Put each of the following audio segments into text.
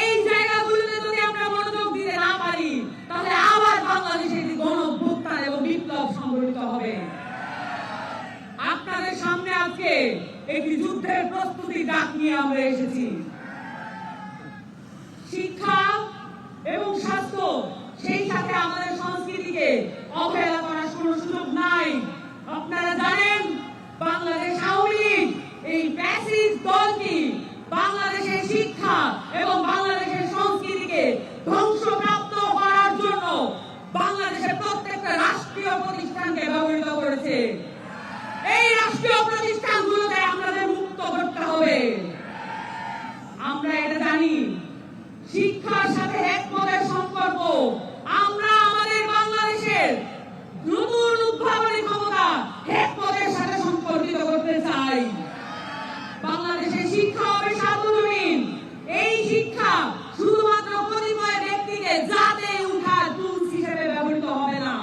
এই জায়গাগুলোতে যদি আমরা মনোযোগ দিতে না তাহলে আবার বাংলাদেশে গণ অভ্যুত্থান এবং বিপ্লব সংঘটিত হবে। আপনাদের সামনে আজকে একটি যুদ্ধের প্রস্তুতি ডাক নিয়ে আমরা এসেছি। শিক্ষা এবং স্বাস্থ্য, সেই সাথে আমাদের সংস্কৃতিকে অবহেলা করার কোনো সুযোগ নাই। আপনারা জানেন, বাংলাদেশ আওয়ামী এই প্যাসিভ দলটি বাংলাদেশের শিক্ষা এবং বাংলাদেশের সংস্কৃতিকে ধ্বংসপ্রাপ্ত করার জন্য বাংলাদেশের প্রত্যেকটা রাষ্ট্রীয় প্রতিষ্ঠানকে ব্যবহৃত করেছে এই রাষ্ট্রীয় প্রতিষ্ঠানগুলোকে আমাদের মুক্ত করতে হবে আমরা এটা জানি শিক্ষার সাথে একমতের সম্পর্ক আমরা আমাদের বাংলাদেশের নতুন উদ্ভাবনী ক্ষমতা একমতের সাথে সম্পর্কিত করতে চাই বাংলাদেশের শিক্ষা হবে এই শিক্ষা শুধুমাত্র কতিপয় ব্যক্তিকে টুলস হিসেবে ব্যবহৃত হবে না।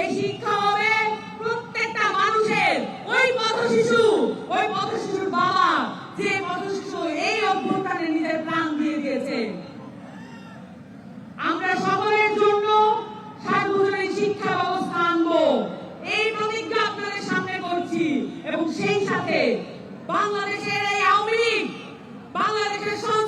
এই শিক্ষা হবে প্রত্যেকটা মানুষের ওই পথশিশু ওই পথশিশুর বাবা, যে পথশিশু এই অভ্যুত্থানে নিজের প্রাণ দিয়ে দিয়েছে। আমরা সকলের জন্য সার্বজনীন শিক্ষা ব্যবস্থা আনব। এই প্রতিজ্ঞা আপনাদের সামনে করছি এবং সেই সাথে বাংলাদেশের এই বাংলাদেশের সংস্কৃতিকে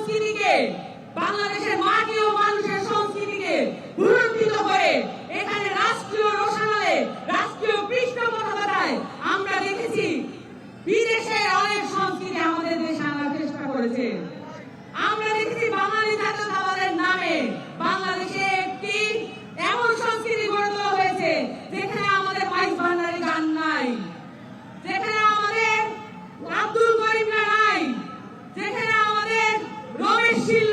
Yeşil